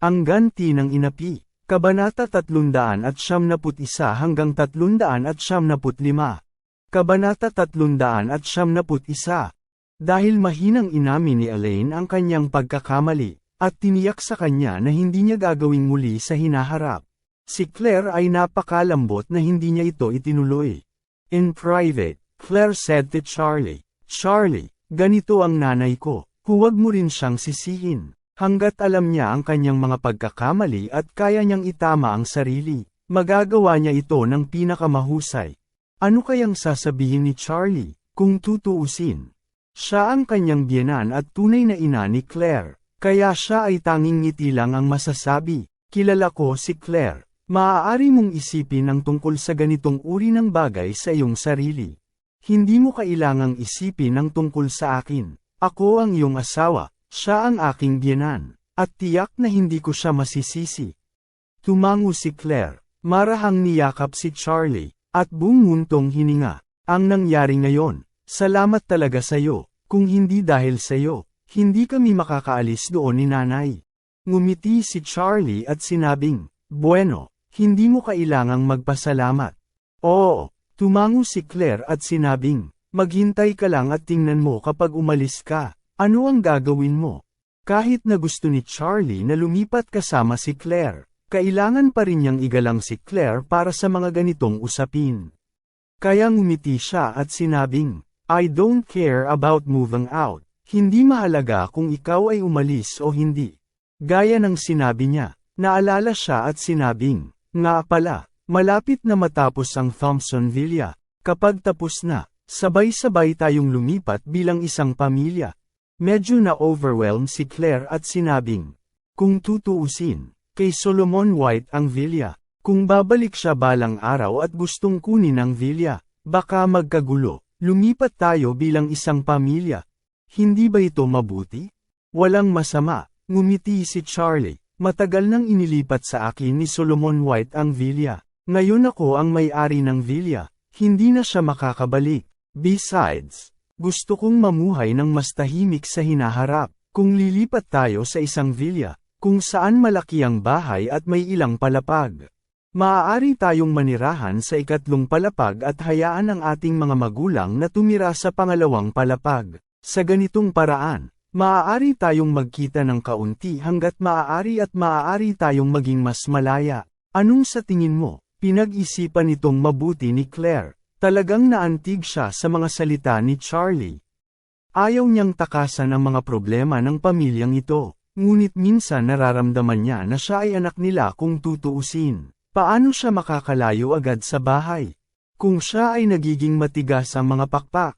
Ang ganti ng inapi, Kabanata 371 hanggang 375. Kabanata 371. Dahil mahinang inamin ni Elaine ang kanyang pagkakamali, at tiniyak sa kanya na hindi niya gagawing muli sa hinaharap. Si Claire ay napakalambot na hindi niya ito itinuloy. In private, Claire said to Charlie, Charlie, ganito ang nanay ko, huwag mo rin siyang sisihin. Hanggat alam niya ang kanyang mga pagkakamali at kaya niyang itama ang sarili, magagawa niya ito ng pinakamahusay. Ano kayang sasabihin ni Charlie, kung tutuusin? Siya ang kanyang biyenan at tunay na ina ni Claire, kaya siya ay tanging ngiti lang ang masasabi, kilala ko si Claire. Maaari mong isipin ang tungkol sa ganitong uri ng bagay sa iyong sarili. Hindi mo kailangang isipin ang tungkol sa akin. Ako ang iyong asawa, siya ang aking biyenan, at tiyak na hindi ko siya masisisi. Tumango si Claire, marahang niyakap si Charlie, at bumuntong hininga. Ang nangyari ngayon, salamat talaga sa iyo, kung hindi dahil sa iyo, hindi kami makakaalis doon ni nanay. Ngumiti si Charlie at sinabing, Bueno, hindi mo kailangang magpasalamat. Oo, tumango si Claire at sinabing, maghintay ka lang at tingnan mo kapag umalis ka. Ano ang gagawin mo? Kahit na gusto ni Charlie na lumipat kasama si Claire, kailangan pa rin niyang igalang si Claire para sa mga ganitong usapin. Kaya ngumiti siya at sinabing, I don't care about moving out. Hindi mahalaga kung ikaw ay umalis o hindi. Gaya ng sinabi niya, naalala siya at sinabing, nga pala, malapit na matapos ang Thompson Villa. Kapag tapos na, sabay-sabay tayong lumipat bilang isang pamilya. Medyo na-overwhelm si Claire at sinabing, kung tutuusin, kay Solomon White ang Villa, kung babalik siya balang araw at gustong kunin ang Villa, baka magkagulo, lumipat tayo bilang isang pamilya. Hindi ba ito mabuti? Walang masama, ngumiti si Charlie, matagal nang inilipat sa akin ni Solomon White ang Villa. Ngayon ako ang may-ari ng Villa, hindi na siya makakabalik. Besides, gusto kong mamuhay ng mas tahimik sa hinaharap, kung lilipat tayo sa isang villa, kung saan malaki ang bahay at may ilang palapag. Maaari tayong manirahan sa ikatlong palapag at hayaan ang ating mga magulang na tumira sa pangalawang palapag. Sa ganitong paraan, maaari tayong magkita ng kaunti hanggat maaari at maaari tayong maging mas malaya. Anong sa tingin mo? Pinag-isipan itong mabuti ni Claire. Talagang naantig siya sa mga salita ni Charlie. Ayaw niyang takasan ang mga problema ng pamilyang ito, ngunit minsan nararamdaman niya na siya ay anak nila kung tutuusin. Paano siya makakalayo agad sa bahay? Kung siya ay nagiging matigas ang mga pakpak.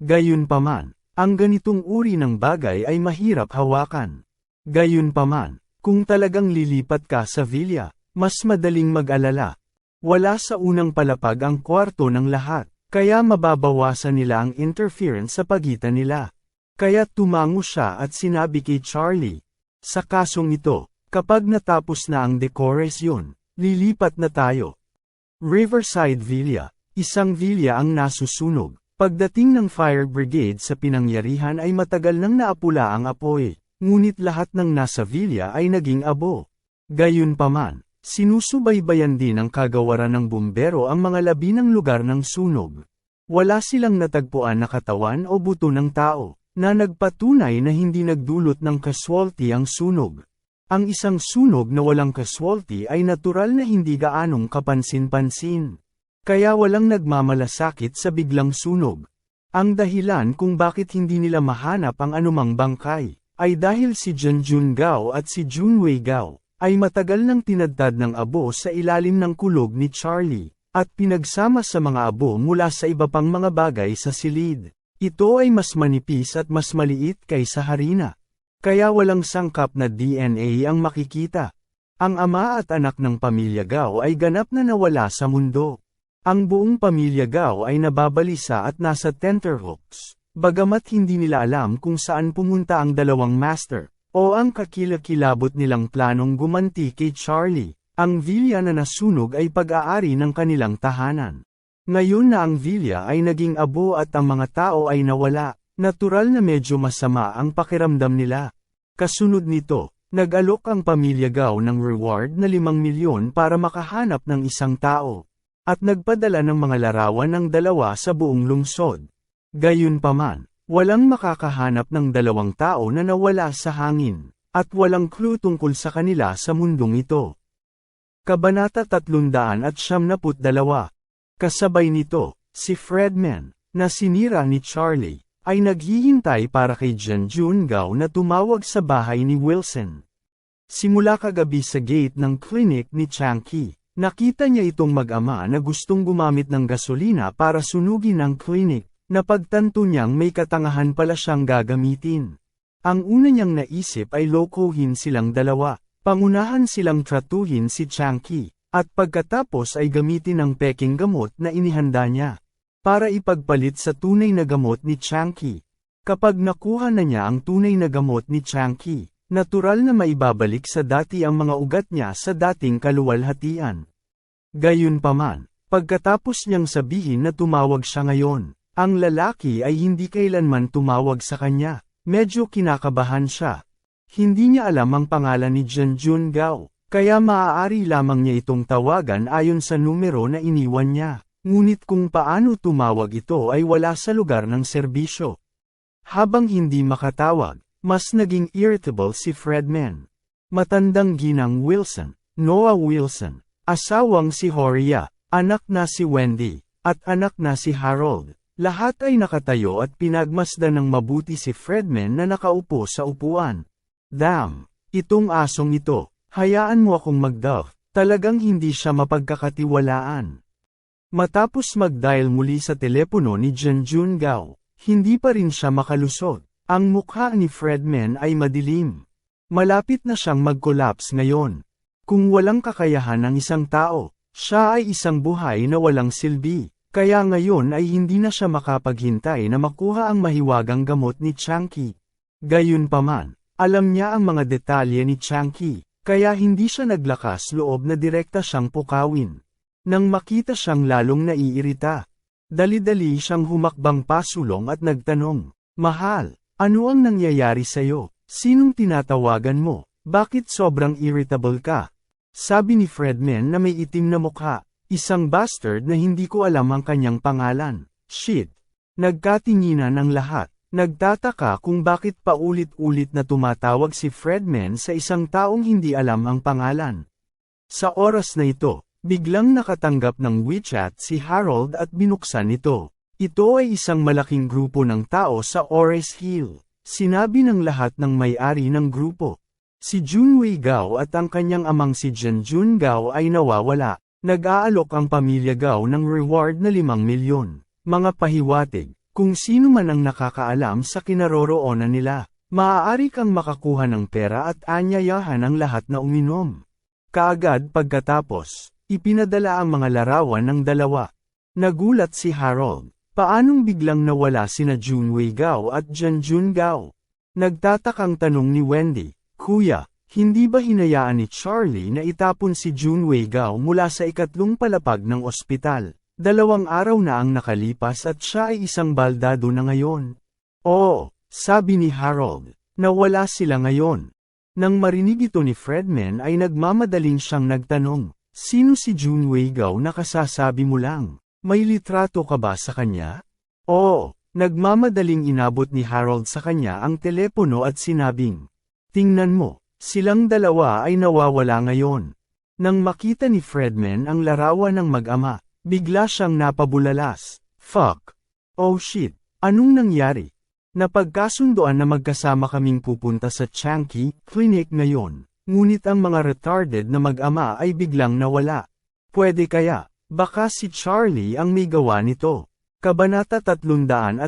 Gayunpaman, ang ganitong uri ng bagay ay mahirap hawakan. Gayunpaman, kung talagang lilipat ka sa villa, mas madaling mag-alala, wala sa unang palapag ang kwarto ng lahat, kaya mababawasan nila ang interference sa pagitan nila. Kaya tumango siya at sinabi kay Charlie, sa kasong ito, kapag natapos na ang dekorasyon, lilipat na tayo. Riverside Villa, isang villa ang nasusunog. Pagdating ng fire brigade sa pinangyarihan ay matagal nang naapula ang apoy, ngunit lahat ng nasa villa ay naging abo. Gayunpaman, Sinusubaybayan din ng kagawaran ng bumbero ang mga labi ng lugar ng sunog. Wala silang natagpuan na katawan o buto ng tao, na nagpatunay na hindi nagdulot ng casualty ang sunog. Ang isang sunog na walang casualty ay natural na hindi gaanong kapansin-pansin. Kaya walang nagmamalasakit sa biglang sunog. Ang dahilan kung bakit hindi nila mahanap ang anumang bangkay, ay dahil si Jun Jun Gao at si Junwei Gao, ay matagal nang tinadtad ng abo sa ilalim ng kulog ni Charlie, at pinagsama sa mga abo mula sa iba pang mga bagay sa silid. Ito ay mas manipis at mas maliit kaysa harina. Kaya walang sangkap na DNA ang makikita. Ang ama at anak ng pamilya Gao ay ganap na nawala sa mundo. Ang buong pamilya Gao ay nababalisa at nasa tenterhooks, bagamat hindi nila alam kung saan pumunta ang dalawang master, o ang kakilakilabot nilang planong gumanti kay Charlie. Ang villa na nasunog ay pag-aari ng kanilang tahanan. Ngayon na ang villa ay naging abo at ang mga tao ay nawala, natural na medyo masama ang pakiramdam nila. Kasunod nito, nag-alok ang pamilya Gao ng reward na 5 milyon para makahanap ng isang tao. At nagpadala ng mga larawan ng dalawa sa buong lungsod. Gayunpaman, walang makakahanap ng dalawang tao na nawala sa hangin, at walang clue tungkol sa kanila sa mundong ito. Kabanata 372 Kasabay nito, si Fredman, na sinira ni Charlie, ay naghihintay para kay Jen Gao na tumawag sa bahay ni Wilson. Simula kagabi sa gate ng clinic ni Changki, nakita niya itong mag-ama na gustong gumamit ng gasolina para sunugin ang clinic, na pagtanto niyang may katangahan pala siyang gagamitin. Ang una niyang naisip ay lokohin silang dalawa, pangunahan silang tratuhin si Changki, at pagkatapos ay gamitin ang peking gamot na inihanda niya, para ipagpalit sa tunay na gamot ni Changki. Kapag nakuha na niya ang tunay na gamot ni Changki, natural na maibabalik sa dati ang mga ugat niya sa dating kaluwalhatian. Gayunpaman, pagkatapos niyang sabihin na tumawag siya ngayon, ang lalaki ay hindi kailanman tumawag sa kanya, medyo kinakabahan siya. Hindi niya alam ang pangalan ni Janjun Gao, kaya maaari lamang niya itong tawagan ayon sa numero na iniwan niya. Ngunit kung paano tumawag ito ay wala sa lugar ng serbisyo. Habang hindi makatawag, mas naging irritable si Fredman. Matandang ginang Wilson, Noah Wilson, asawang si Horia, anak na si Wendy, at anak na si Harold. Lahat ay nakatayo at pinagmasdan ng mabuti si Fredman na nakaupo sa upuan. Damn! Itong asong ito, hayaan mo akong magduff, talagang hindi siya mapagkakatiwalaan. Matapos mag-dial muli sa telepono ni Janjun Gao, hindi pa rin siya makalusot. Ang mukha ni Fredman ay madilim. Malapit na siyang mag-collapse ngayon. Kung walang kakayahan ng isang tao, siya ay isang buhay na walang silbi. Kaya ngayon ay hindi na siya makapaghintay na makuha ang mahiwagang gamot ni Changki. Gayunpaman, alam niya ang mga detalye ni Changki, kaya hindi siya naglakas loob na direkta siyang pukawin. Nang makita siyang lalong naiirita, dali-dali siyang humakbang pasulong at nagtanong, Mahal, ano ang nangyayari sa'yo? Sinong tinatawagan mo? Bakit sobrang irritable ka? Sabi ni Fredman na may itim na mukha, isang bastard na hindi ko alam ang kanyang pangalan. Shit. Nagkatinginan ang lahat. Nagtataka kung bakit paulit-ulit na tumatawag si Fredman sa isang taong hindi alam ang pangalan. Sa oras na ito, biglang nakatanggap ng WeChat si Harold at binuksan ito. Ito ay isang malaking grupo ng tao sa Ores Hill. Sinabi ng lahat ng may-ari ng grupo. Si Junwei Gao at ang kanyang amang si Janjun Gao ay nawawala. Nag-aalok ang pamilya Gao ng reward na 5 milyon. Mga pahiwatig, kung sino man ang nakakaalam sa kinaroroonan nila, maaari kang makakuha ng pera at anyayahan ang lahat na uminom. Kaagad pagkatapos, ipinadala ang mga larawan ng dalawa. Nagulat si Harold. Paanong biglang nawala sina Junwei Gao at Janjun Gao? Nagtatakang tanong ni Wendy, Kuya, hindi ba hinayaan ni Charlie na itapon si Junwei Gao mula sa ikatlong palapag ng ospital? Dalawang araw na ang nakalipas at siya ay isang baldado na ngayon. Oo, sabi ni Harold, nawala sila ngayon. Nang marinig ito ni Fredman ay nagmamadaling siyang nagtanong, sino si Junwei Gao na kasasabi mo lang? May litrato ka ba sa kanya? Oo, nagmamadaling inabot ni Harold sa kanya ang telepono at sinabing, Tingnan mo, silang dalawa ay nawawala ngayon. Nang makita ni Fredman ang larawan ng mag-ama, bigla siyang napabulalas. Fuck. Oh shit, anong nangyari? Napagkasundoan na magkasama kaming pupunta sa Chanky Clinic ngayon, ngunit ang mga retarded na mag-ama ay biglang nawala. Pwede kaya, Baka si Charlie ang may gawa nito. Kabanata 373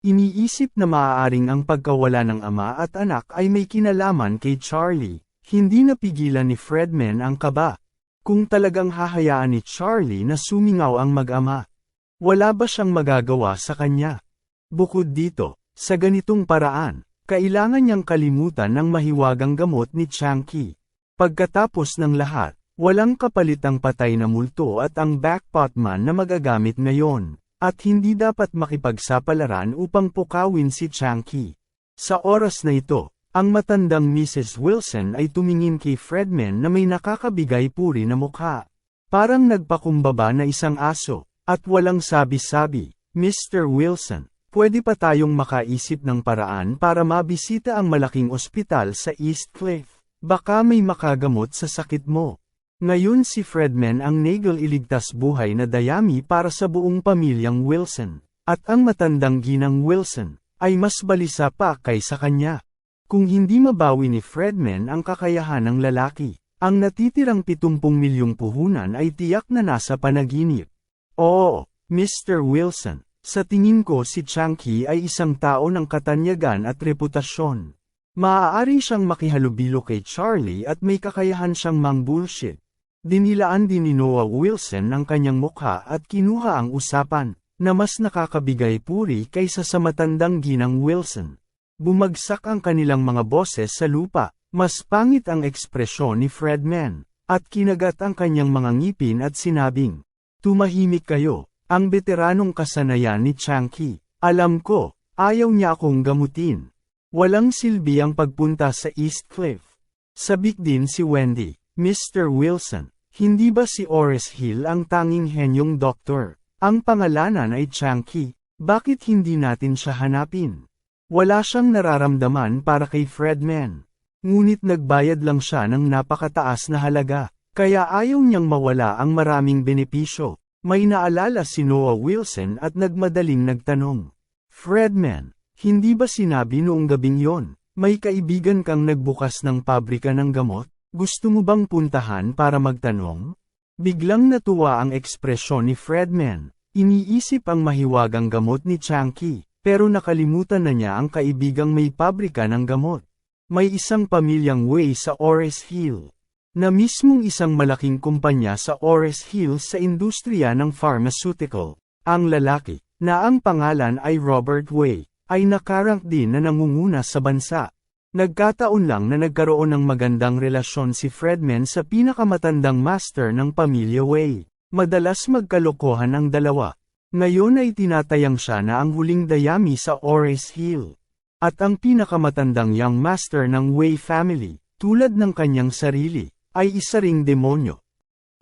Iniisip na maaaring ang pagkawala ng ama at anak ay may kinalaman kay Charlie, hindi napigilan ni Fredman ang kaba. Kung talagang hahayaan ni Charlie na sumingaw ang mag-ama, wala ba siyang magagawa sa kanya? Bukod dito, sa ganitong paraan, kailangan niyang kalimutan ng mahiwagang gamot ni Changki. Pagkatapos ng lahat, walang kapalit ang patay na multo at ang backpot man na magagamit ngayon. At hindi dapat makipagsapalaran upang pukawin si Changki. Sa oras na ito, ang matandang Mrs. Wilson ay tumingin kay Fredman na may nakakabigay puri na mukha. Parang nagpakumbaba na isang aso, at walang sabi-sabi, Mr. Wilson, pwede pa tayong makaisip ng paraan para mabisita ang malaking ospital sa East Cliff. Baka may makagamot sa sakit mo. Ngayon si Fredman ang nagel iligtas buhay na dayami para sa buong pamilyang Wilson, at ang matandang ginang Wilson, ay mas balisa pa kaysa kanya. Kung hindi mabawi ni Fredman ang kakayahan ng lalaki, ang natitirang 70 milyong puhunan ay tiyak na nasa panaginip. Oo, Mr. Wilson, sa tingin ko si Changki ay isang tao ng katanyagan at reputasyon. Maaari siyang makihalubilo kay Charlie at may kakayahan siyang mang bullshit. Dinilaan din ni Noah Wilson ang kanyang mukha at kinuha ang usapan, na mas nakakabigay puri kaysa sa matandang ginang Wilson. Bumagsak ang kanilang mga boses sa lupa, mas pangit ang ekspresyon ni Fredman, at kinagat ang kanyang mga ngipin at sinabing, Tumahimik kayo, ang veteranong kasanayan ni Changki. Alam ko, ayaw niya akong gamutin. Walang silbi ang pagpunta sa East Cliff. Sabik din si Wendy. Mr. Wilson, hindi ba si Oris Hill ang tanging henyong doktor? Ang pangalanan ay Changki, bakit hindi natin siya hanapin? Wala siyang nararamdaman para kay Fredman. Ngunit nagbayad lang siya ng napakataas na halaga, kaya ayaw niyang mawala ang maraming benepisyo. May naalala si Noah Wilson at nagmadaling nagtanong. Fredman, hindi ba sinabi noong gabing yon, may kaibigan kang nagbukas ng pabrika ng gamot? Gusto mo bang puntahan para magtanong? Biglang natuwa ang ekspresyon ni Fredman. Iniisip ang mahiwagang gamot ni Changki, pero nakalimutan na niya ang kaibigang may pabrika ng gamot. May isang pamilyang way sa Ores Hill. Na mismong isang malaking kumpanya sa Ores Hill sa industriya ng pharmaceutical. Ang lalaki, na ang pangalan ay Robert Way, ay nakarank din na nangunguna sa bansa. Nagkataon lang na nagkaroon ng magandang relasyon si Fredman sa pinakamatandang master ng pamilya Way. Madalas magkalokohan ang dalawa. Ngayon ay tinatayang siya na ang huling dayami sa Ores Hill. At ang pinakamatandang young master ng Way family, tulad ng kanyang sarili, ay isa ring demonyo.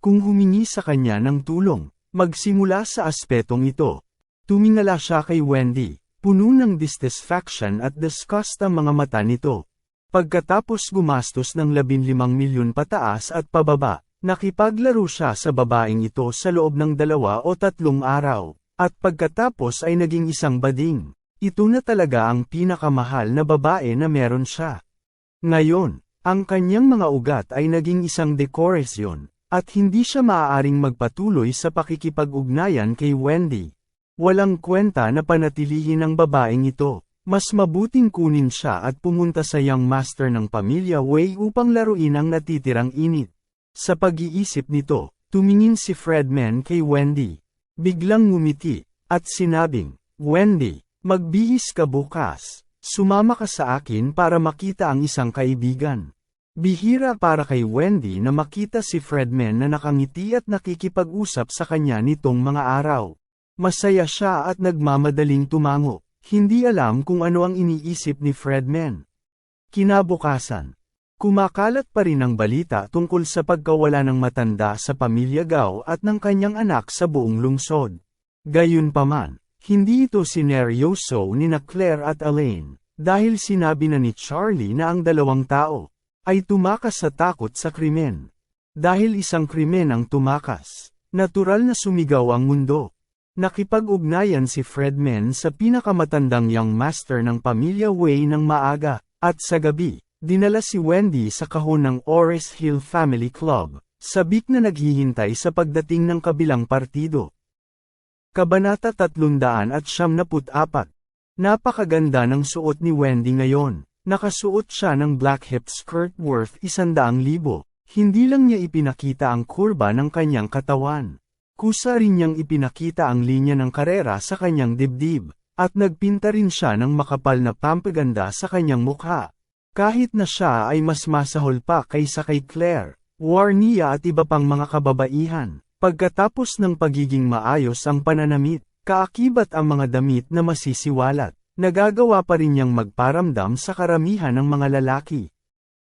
Kung humingi sa kanya ng tulong, magsimula sa aspetong ito. Tumingala siya kay Wendy, Puno ng dissatisfaction at disgust ang mga mata nito. Pagkatapos gumastos ng 15 milyon pataas at pababa, nakipaglaro siya sa babaeng ito sa loob ng dalawa o tatlong araw, at pagkatapos ay naging isang bading. Ito na talaga ang pinakamahal na babae na meron siya. Ngayon, ang kanyang mga ugat ay naging isang dekorasyon, at hindi siya maaaring magpatuloy sa pakikipag-ugnayan kay Wendy. Walang kwenta na panatilihin ng babaeng ito. Mas mabuting kunin siya at pumunta sa young master ng pamilya Wei upang laruin ang natitirang init. Sa pag-iisip nito, tumingin si Fredman kay Wendy. Biglang ngumiti, at sinabing, Wendy, magbihis ka bukas. Sumama ka sa akin para makita ang isang kaibigan. Bihira para kay Wendy na makita si Fredman na nakangiti at nakikipag-usap sa kanya nitong mga araw. Masaya siya at nagmamadaling tumango, hindi alam kung ano ang iniisip ni Fredman. Kinabukasan. Kumakalat pa rin ang balita tungkol sa pagkawala ng matanda sa pamilya Gao at ng kanyang anak sa buong lungsod. Gayunpaman, hindi ito sineryoso ni na Claire at Elaine, dahil sinabi na ni Charlie na ang dalawang tao ay tumakas sa takot sa krimen. Dahil isang krimen ang tumakas, natural na sumigaw ang mundo. Nakipag-ugnayan si Fredman sa pinakamatandang young master ng pamilya Way ng maaga, at sa gabi, dinala si Wendy sa kahon ng Ores Hill Family Club, sabik na naghihintay sa pagdating ng kabilang partido. Kabanata 374 Napakaganda ng suot ni Wendy ngayon. Nakasuot siya ng black hip skirt worth isandaang libo. Hindi lang niya ipinakita ang kurba ng kanyang katawan. Kusa rin niyang ipinakita ang linya ng karera sa kanyang dibdib, at nagpinta rin siya ng makapal na pampaganda sa kanyang mukha. Kahit na siya ay mas masahol pa kaysa kay Claire, Warnia at iba pang mga kababaihan. Pagkatapos ng pagiging maayos ang pananamit, kaakibat ang mga damit na masisiwalat, nagagawa pa rin niyang magparamdam sa karamihan ng mga lalaki.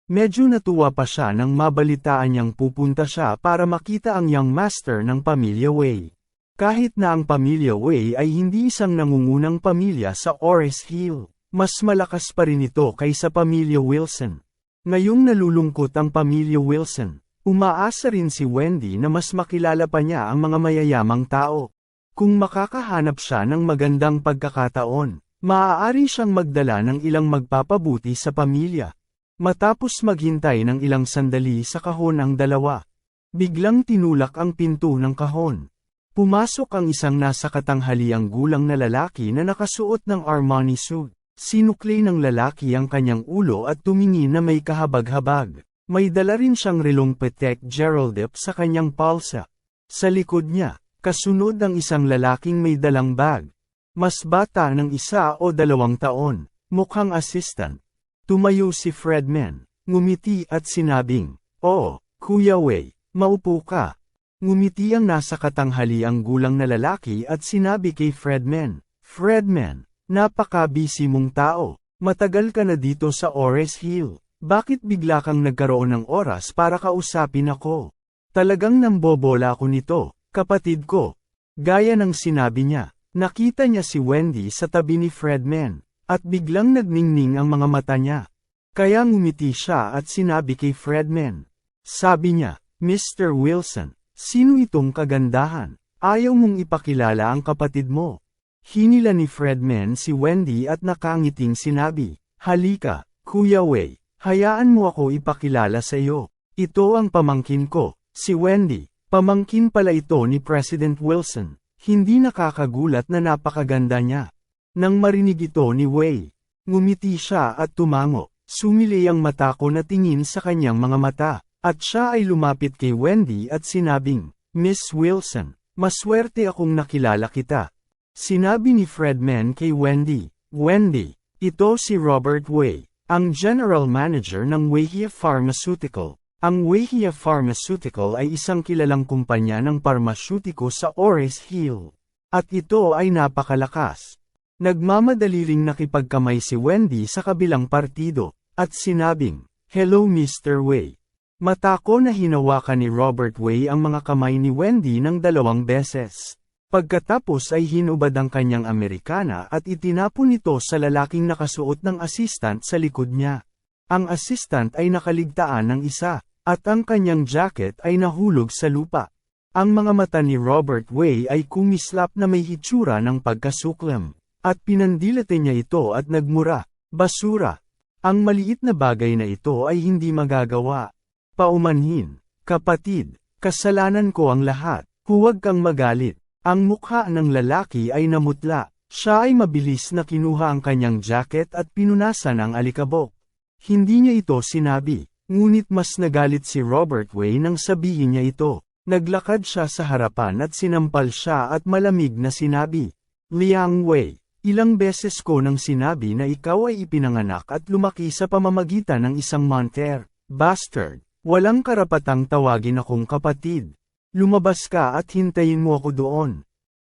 Medyo natuwa pa siya nang mabalitaan niyang pupunta siya para makita ang young master ng pamilya Wei. Kahit na ang pamilya Wei ay hindi isang nangungunang pamilya sa Ores Hill, mas malakas pa rin ito kaysa pamilya Wilson. Ngayong nalulungkot ang pamilya Wilson, umaasa rin si Wendy na mas makilala pa niya ang mga mayayamang tao. Kung makakahanap siya ng magandang pagkakataon, maaari siyang magdala ng ilang magpapabuti sa pamilya. Matapos maghintay ng ilang sandali sa kahon ang dalawa, biglang tinulak ang pinto ng kahon. Pumasok ang isang nasa katanghaliang gulang na lalaki na nakasuot ng Armani suit. Sinukli ng lalaki ang kanyang ulo at tumingin na may kahabag-habag. May dala rin siyang relong Patek Geraldip sa kanyang palsa. Sa likod niya, kasunod ang isang lalaking may dalang bag. Mas bata ng isa o dalawang taon, mukhang assistant. Tumayo si Fredman, ngumiti at sinabing, Oh, Kuya Wei, maupo ka. Ngumiti ang nasa katanghali ang gulang na lalaki at sinabi kay Fredman, Fredman, napaka-busy mong tao, matagal ka na dito sa Ores Hill. Bakit bigla kang nagkaroon ng oras para kausapin ako? Talagang nambobola ako nito, kapatid ko. Gaya ng sinabi niya, nakita niya si Wendy sa tabi ni Fredman, at biglang nagningning ang mga mata niya. Kaya ngumiti siya at sinabi kay Fredman. Sabi niya, Mr. Wilson, sino itong kagandahan? Ayaw mong ipakilala ang kapatid mo. Hinila ni Fredman si Wendy at nakangiting sinabi, Halika, Kuya Wei, hayaan mo ako ipakilala sa iyo. Ito ang pamangkin ko, si Wendy. Pamangkin pala ito ni President Wilson. Hindi nakakagulat na napakaganda niya. Nang marinig ito ni Wei, ngumiti siya at tumango. Sumili ang mata ko na tingin sa kanyang mga mata, at siya ay lumapit kay Wendy at sinabing, Miss Wilson, maswerte akong nakilala kita. Sinabi ni Fredman kay Wendy, Wendy, ito si Robert Wei, ang General Manager ng Weihia Pharmaceutical. Ang Weihia Pharmaceutical ay isang kilalang kumpanya ng parmasutiko sa Ores Hill. At ito ay napakalakas. Nagmamadali ring nakipagkamay si Wendy sa kabilang partido, at sinabing, Hello Mr. Wei. Mata ko na hinawakan ni Robert Wei ang mga kamay ni Wendy ng dalawang beses. Pagkatapos ay hinubad ang kanyang Amerikana at itinapon ito sa lalaking nakasuot ng assistant sa likod niya. Ang assistant ay nakaligtaan ng isa, at ang kanyang jacket ay nahulog sa lupa. Ang mga mata ni Robert Way ay kumislap na may hitsura ng pagkasuklam, at pinandilate niya ito at nagmura, basura. Ang maliit na bagay na ito ay hindi magagawa. Paumanhin, kapatid, kasalanan ko ang lahat, huwag kang magalit. Ang mukha ng lalaki ay namutla, siya ay mabilis na kinuha ang kanyang jacket at pinunasan ang alikabok. Hindi niya ito sinabi, ngunit mas nagalit si Robert Way nang sabihin niya ito. Naglakad siya sa harapan at sinampal siya at malamig na sinabi, Liang Wei, ilang beses ko nang sinabi na ikaw ay ipinanganak at lumaki sa pamamagitan ng isang monter, bastard, walang karapatang tawagin akong kapatid. Lumabas ka at hintayin mo ako doon.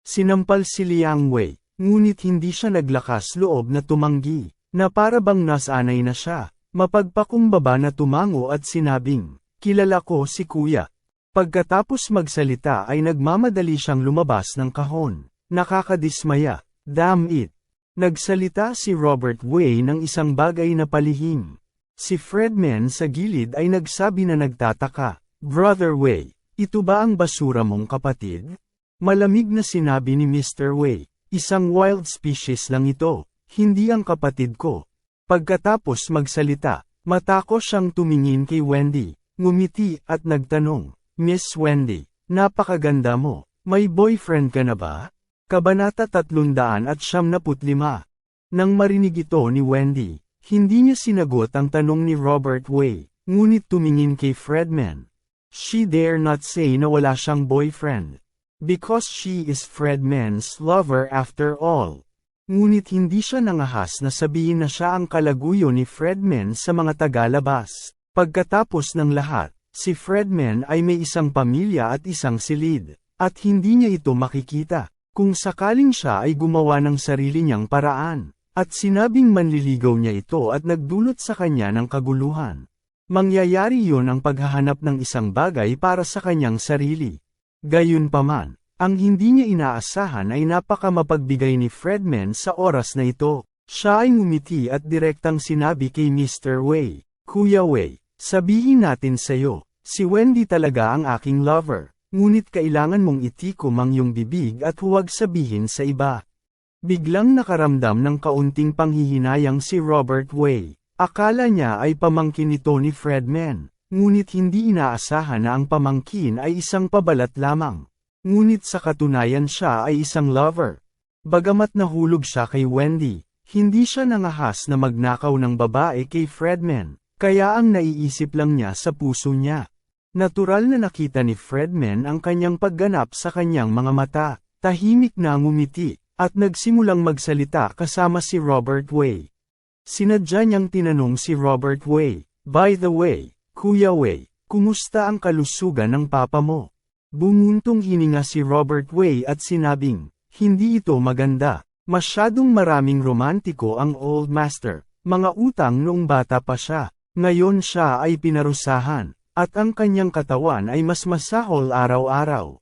Sinampal si Liang Wei, ngunit hindi siya naglakas loob na tumanggi, na para bang nasanay na siya. Mapagpakumbaba na tumango at sinabing, kilala ko si kuya. Pagkatapos magsalita ay nagmamadali siyang lumabas ng kahon. Nakakadismaya, damn it. Nagsalita si Robert Way ng isang bagay na palihim. Si Fredman sa gilid ay nagsabi na nagtataka, Brother Way, ito ba ang basura mong kapatid? Malamig na sinabi ni Mr. Way, isang wild species lang ito, hindi ang kapatid ko. Pagkatapos magsalita, matako siyang tumingin kay Wendy, ngumiti at nagtanong, Miss Wendy, napakaganda mo, may boyfriend ka na ba? Kabanata 375 Nang marinig ito ni Wendy, hindi niya sinagot ang tanong ni Robert Way, ngunit tumingin kay Fredman. She dare not say na wala siyang boyfriend. Because she is Fredman's lover after all. Ngunit hindi siya nangahas na sabihin na siya ang kalaguyo ni Fredman sa mga tagalabas. Pagkatapos ng lahat, si Fredman ay may isang pamilya at isang silid, at hindi niya ito makikita, kung sakaling siya ay gumawa ng sarili niyang paraan. At sinabing manliligaw niya ito at nagdulot sa kanya ng kaguluhan. Mangyayari yon ang paghahanap ng isang bagay para sa kanyang sarili. Gayunpaman, ang hindi niya inaasahan ay napakamapagbigay ni Fredman sa oras na ito. Siya ay ngumiti at direktang sinabi kay Mr. Wei, Kuya Wei, sabihin natin sa'yo, si Wendy talaga ang aking lover, ngunit kailangan mong itikom ang iyong bibig at huwag sabihin sa iba. Biglang nakaramdam ng kaunting panghihinayang si Robert Way. Akala niya ay pamangkin nito ni Fredman, ngunit hindi inaasahan na ang pamangkin ay isang pabalat lamang. Ngunit sa katunayan siya ay isang lover. Bagamat nahulog siya kay Wendy, hindi siya nangahas na magnakaw ng babae kay Fredman, kaya ang naiisip lang niya sa puso niya. Natural na nakita ni Fredman ang kanyang pagganap sa kanyang mga mata, tahimik na ngumiti, at nagsimulang magsalita kasama si Robert Way. Sinadya niyang tinanong si Robert Way, By the way, Kuya Way, kumusta ang kalusugan ng papa mo? Bumuntong hininga si Robert Way at sinabing, hindi ito maganda, masyadong maraming romantiko ang old master, mga utang noong bata pa siya, ngayon siya ay pinarusahan, at ang kanyang katawan ay mas masahol araw-araw.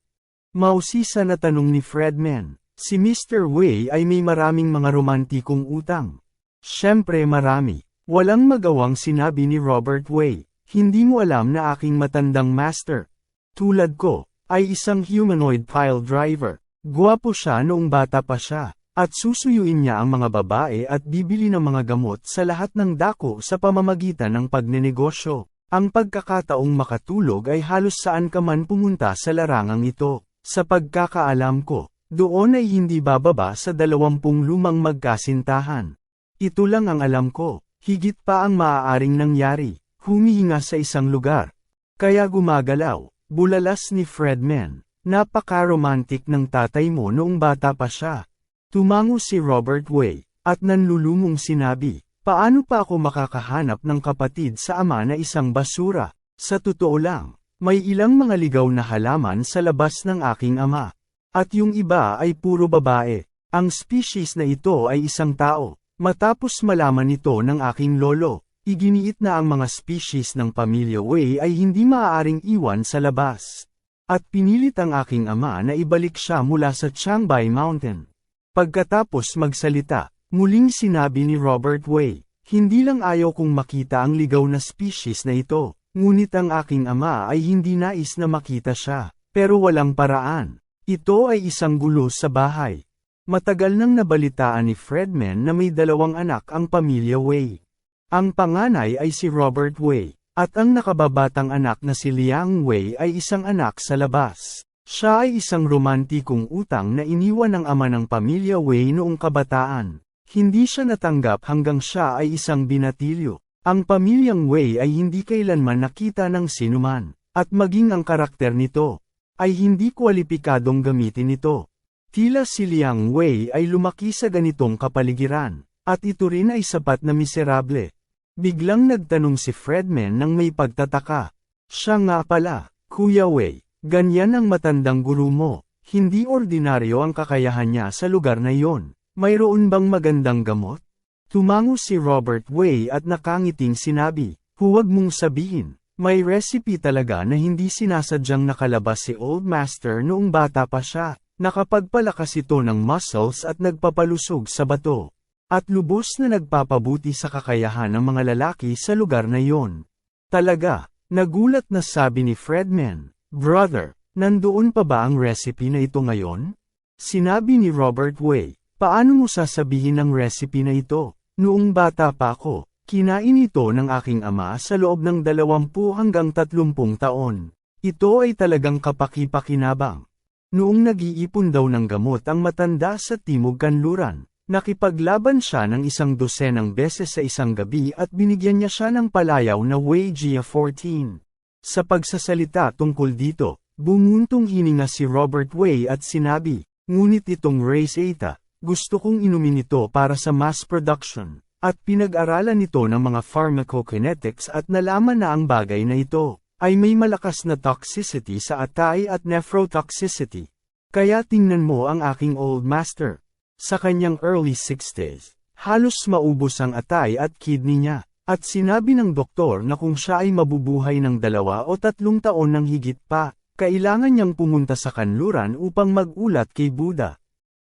Mausisa na tanong ni Fredman, Si Mr. Wei ay may maraming mga romantikong utang. Siyempre marami. Walang magawang sinabi ni Robert Wei. Hindi mo alam na aking matandang master. Tulad ko, ay isang humanoid pile driver. Guwapo siya noong bata pa siya. At susuyuin niya ang mga babae at bibili ng mga gamot sa lahat ng dako sa pamamagitan ng pagnenegosyo. Ang pagkakataong makatulog ay halos saan ka man pumunta sa larangang ito. Sa pagkakaalam ko, doon ay hindi bababa sa dalawampung lumang magkasintahan. Ito lang ang alam ko, higit pa ang maaaring nangyari, humihinga sa isang lugar. Kaya gumagalaw, bulalas ni Fredman, napaka-romantic ng tatay mo noong bata pa siya. Tumango si Robert Way, at nanlulumong sinabi, paano pa ako makakahanap ng kapatid sa ama na isang basura? Sa totoo lang, may ilang mga ligaw na halaman sa labas ng aking ama. At yung iba ay puro babae. Ang species na ito ay isang tao. Matapos malaman ito ng aking lolo, iginiit na ang mga species ng pamilya Wei ay hindi maaaring iwan sa labas. At pinilit ang aking ama na ibalik siya mula sa Changbai Mountain. Pagkatapos magsalita, muling sinabi ni Robert Wei, hindi lang ayaw kong makita ang ligaw na species na ito, ngunit ang aking ama ay hindi nais na makita siya, pero walang paraan. Ito ay isang gulo sa bahay. Matagal nang nabalitaan ni Fredman na may dalawang anak ang pamilya Wei. Ang panganay ay si Robert Wei, at ang nakababatang anak na si Liang Wei ay isang anak sa labas. Siya ay isang romantikong utang na iniwan ng ama ng pamilya Wei noong kabataan. Hindi siya natanggap hanggang siya ay isang binatilyo. Ang pamilyang Wei ay hindi kailanman nakita ng sinuman, at maging ang karakter nito, ay hindi kwalipikadong gamitin ito. Tila si Liang Wei ay lumaki sa ganitong kapaligiran, at ito rin ay sapat na miserable. Biglang nagtanong si Fredman nang may pagtataka. Siya nga pala, Kuya Wei, ganyan ang matandang guru mo, hindi ordinaryo ang kakayahan niya sa lugar na iyon. Mayroon bang magandang gamot? Tumango si Robert Wei at nakangiting sinabi, huwag mong sabihin, may recipe talaga na hindi sinasadyang nakalabas si Old Master noong bata pa siya. Nakapagpalakas ito ng muscles at nagpapalusog sa bato. At lubos na nagpapabuti sa kakayahan ng mga lalaki sa lugar na iyon. Talaga, nagulat na sabi ni Fredman, Brother, nandoon pa ba ang recipe na ito ngayon? Sinabi ni Robert Way, paano mo sasabihin ang recipe na ito? Noong bata pa ako, Kinain ito ng aking ama sa loob ng 20 hanggang 30 taon. Ito ay talagang kapaki-pakinabang. Noong nag-iipon daw ng gamot ang matanda sa Timog Kanluran, Nakipaglaban siya ng isang dosenang beses sa isang gabi at binigyan niya siya ng palayaw na Wagia 14. Sa pagsasalita tungkol dito, bumuntong hininga si Robert Way at sinabi, ngunit itong race eta, gusto kong inumin ito para sa mass production, at pinag-aralan nito ng mga pharmacokinetics at nalaman na ang bagay na ito, ay may malakas na toxicity sa atay at nephrotoxicity. Kaya tingnan mo ang aking old master. Sa kanyang early 60s, halos maubos ang atay at kidney niya, at sinabi ng doktor na kung siya ay mabubuhay ng dalawa o tatlong taon ng higit pa, kailangan niyang pumunta sa kanluran upang magulat kay Buddha.